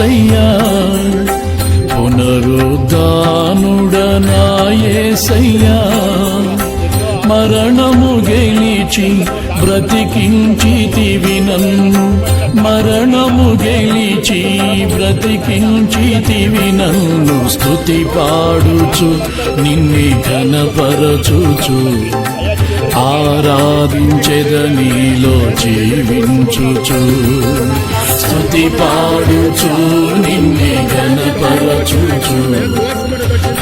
నాయసయ్యా పునరుద్ధానుడనాయసయ్యా. మరణము గెలిచి బ్రతికించితివి నన్ను మరణము గెలిచి బ్రతికించితివి నన్ను స్థుతి పాడుచు నిన్నే ఘనపరచుచు. ఆరాధించెద నీలో జీవించుచు. స్థుతి పాడుచు నిన్నే గణపరచుచు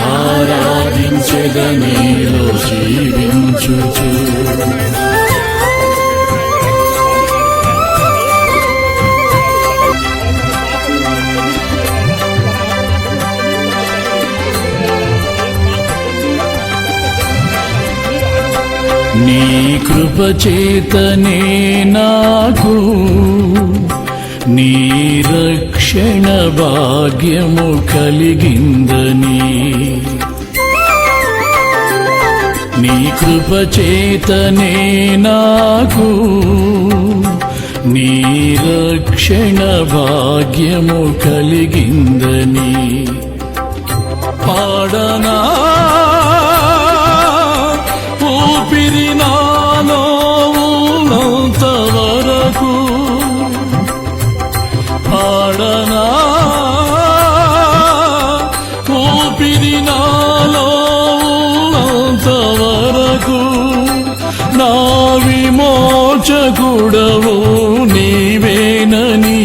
ఆరాధించెద నీలో జీవించుచు. నీ కృపచేతనే నాకు నీ రక్షణ భాగ్యము కలిగిందని. నీ కృపచేతనే నాకు నీ రక్షణ భాగ్యము కలిగిందని. పాడనా ఊపిరి నాలో ఉన్నంత నా విమోచకుడవు నీవేనని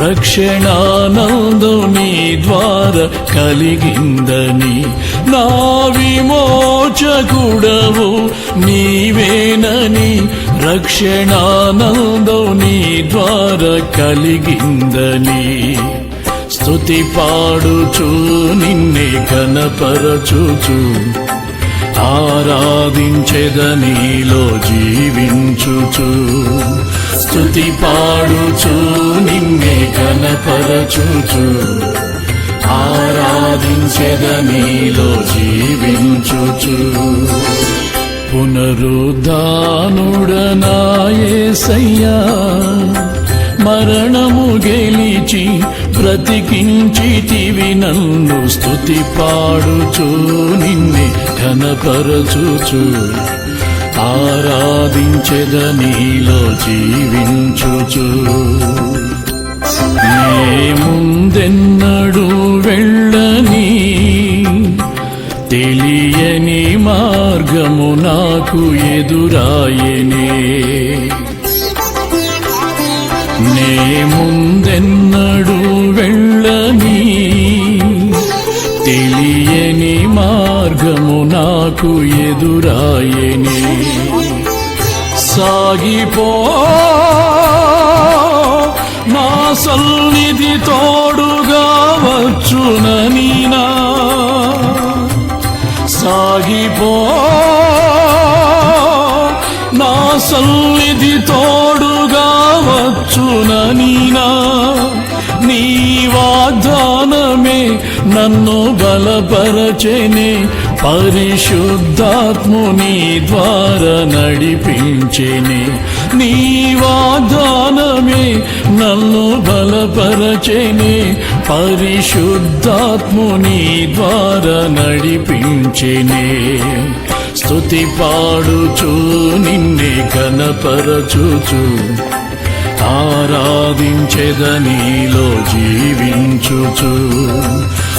రక్షణానందం నీ ద్వారా కలిగిందని నా విమోచకుడవు నీవేనని రక్షణానందం నీ ద్వారా కలిగిందని స్తుతి పాడుచు నిన్నే కనపరచుచు ఆరాధించెదనీలో జీవించుచు. స్తుతి పాడుచు నిన్నే కనపరచుచు ఆరాధించెదనీలో జీవించుచు. పునరుద్ధానుడనాయే సయ్యా. మరణము గెలిచి బ్రతికించితివి నన్ను స్థుతి పాడుచు నిన్నే ఘనపరచుచు. ఆరాధించెద నీలో జీవించుచు. నే ముందెన్నడు వెళ్ళని తెలియని మార్గము నాకు ఎదురాయని నాకు ఎదురాయని సాగిపో. నా సన్నిధి తోడుగా వచ్చునని నా సాగిపో. నా సన్నిధి తోడుగా వచ్చునని నా నీ వాగ్దానమే నన్ను బలపరచెనే. పరిశుద్ధాత్ముని ద్వారా నడిపించెనే. నీ వాగ్దానమే నన్ను బలపరచేని. పరిశుద్ధాత్ముని ద్వారా నడిపించెనే. స్తుతి పాడుచు నిన్నే కనపరచుచు ఆరాధించెదనీలో జీవించుచు.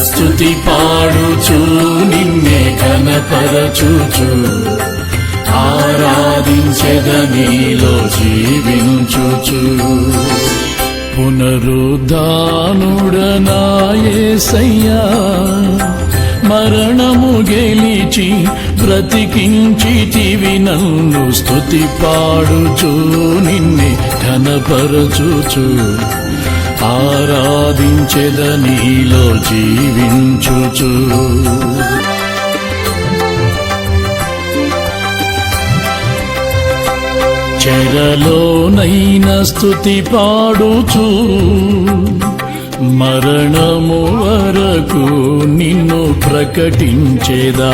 స్తుతి పాడుచు నిన్నే కనపరచుచు ఆరాధించెదనీలో జీవించుచు. పునరుద్ధానుడనాయసయ్యా. మరణము గెలిచి బ్రతికించితివి నన్ను స్తుతి పాడుచు నిన్నే ఘనపరచుచు ఆరాధించెద నీలో జీవించుచు. చెరలోనైన స్థుతి పాడుచు మరణము వరకు నిన్ను ప్రకటించేదా?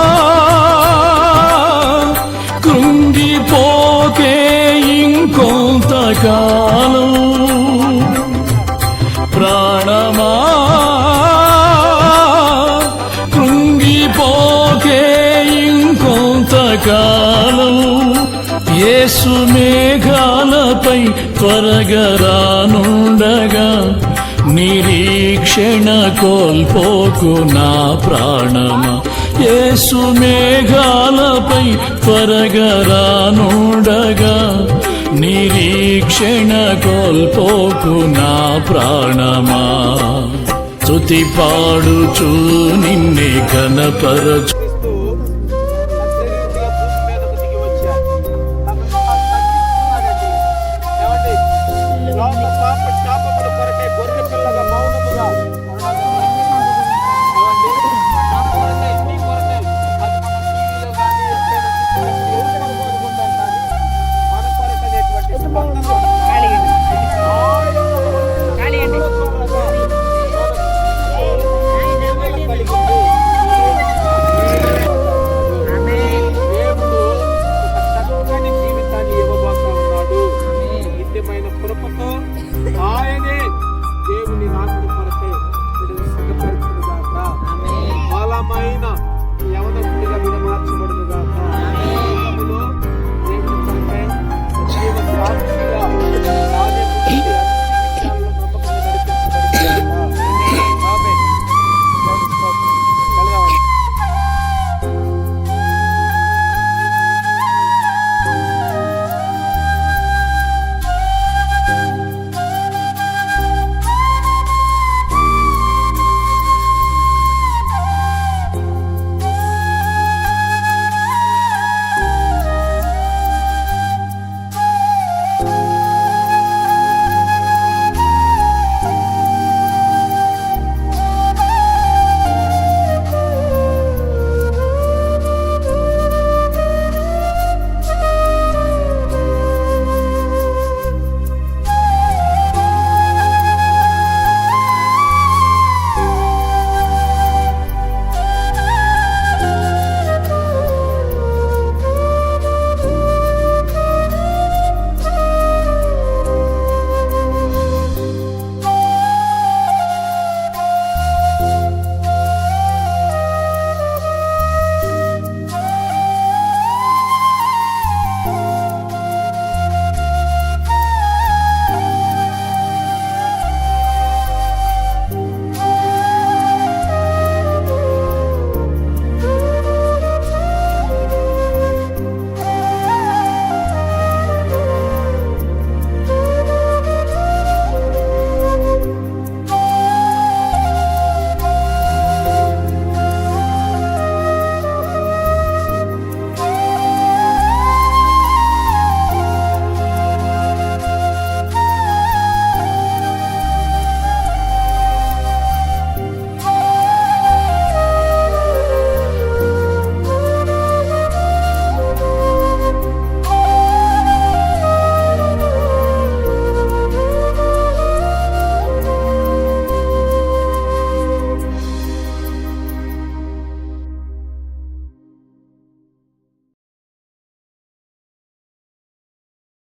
ఇంకొంతకాలం యేసు మేఘాలపై త్వరగా రానుండగా నిరీక్షణ కోల్పోకు నా ప్రాణమా. యేసు మేఘాలపై త్వరగా రానుండగా నిరీక్షణ కోల్పోకు నా ప్రాణమా. స్తుతి పాడుచు నిన్నే కనపరచు అమ్మాయినా ఎవరు పిల్లగా మీరు మార్చబడుతుంది